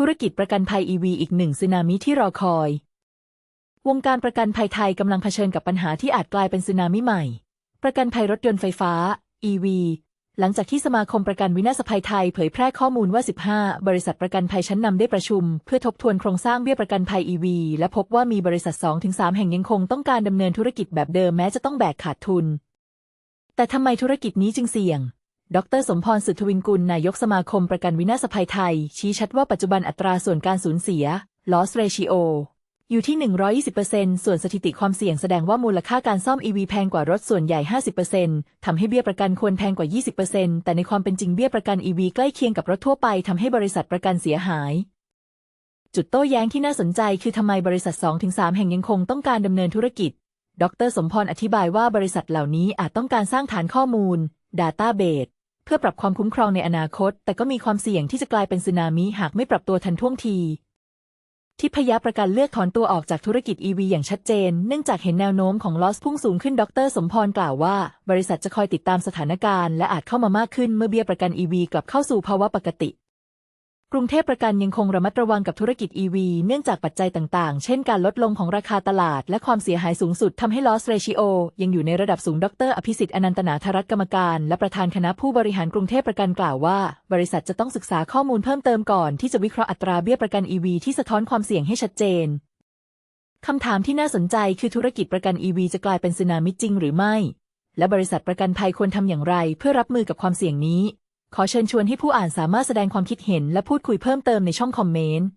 ธุรกิจประกันภัย EV อีกหนึ่งสึนามิที่รอคอย วงการประกันภัยไทยกำลังเผชิญกับปัญหาที่อาจกลายเป็นสึนามิใหม่ ประกันภัยรถยนต์ไฟฟ้า EV หลังจากที่สมาคมประกันวินาศภัยไทยเผยแพร่ข้อมูลว่า 15 บริษัทประกันภัยชั้นนำได้ประชุม เพื่อทบทวนโครงสร้างเบี้ยประกันภัย EV และพบว่ามีบริษัท 2-3 แห่งยังคงต้องการดำเนินธุรกิจแบบเดิมแม้จะต้องแบกขาดทุน แต่ทำไมธุรกิจนี้จึงเสี่ยง ดรสมพรสุทธวินกุล นายกสมาคมประกันวินาศภัยไทย ชี้ชัดว่าปัจจุบันอัตราส่วนการสูญเสีย loss ratio อยู่ที่ 120%ส่วนสถิติความเสี่ยงแสดงว่ามูลค่าการซ่อม EV แพงกว่ารถส่วนใหญ่ 50%ทำให้เบี้ยประกันควรแพงกว่า 20%แต่ในความเป็นจริงเบี้ยประกัน EV ใกล้เคียงกับรถทั่วไปทำให้บริษัทประกันเสียหาย จุดโต้แย้งที่น่าสนใจคือทำไมบริษัท 2-3 แห่งยังคงต้องการดำเนินธุรกิจ ดร สมพรอธิบายว่าบริษัทเหล่านี้อาจต้องการสร้างฐานข้อมูล Database เพื่อปรับความคุ้มครองในอนาคต แต่ก็มีความเสี่ยงที่จะกลายเป็นสึนามิหากไม่ปรับตัวทันท่วงทีทิพยประกันเลือกถอนตัวออกจากธุรกิจ EV อย่างชัดเจน เนื่องจากเห็นแนวโน้มของลอสพุ่งสูงขึ้น ดร สมพรกล่าวว่า บริษัทจะคอยติดตามสถานการณ์และอาจเข้ามามากขึ้นเมื่อเบี้ยประกัน EV กลับเข้าสู่ภาวะปกติ กรุงเทพประกันยังคงระมัดระวังกับธุรกิจ EV เนื่องจากปัจจัยต่างๆ เช่นการลดลงของราคาตลาด และความเสียหายสูงสุดทำให้ loss ratio ยังอยู่ในระดับสูง ดร อภิสิทธิ์อนันตนาธรัตกรรมการ และประธานคณะผู้บริหารกรุงเทพประกันกล่าวว่า บริษัทจะต้องศึกษาข้อมูลเพิ่มเติมก่อนที่จะวิเคราะห์อัตราเบี้ยประกัน EV ที่สะท้อนความเสี่ยงให้ชัดเจนคำถามที่น่าสนใจคือธุรกิจประกัน EV จะกลายเป็นสึนามิจริงหรือไม่ และบริษัทประกันภัยควรทำอย่างไรเพื่อรับมือกับความเสี่ยงนี้ ขอเชิญชวนให้ผู้อ่านสามารถแสดงความคิดเห็นและพูดคุยเพิ่มเติมในช่องคอมเมนต์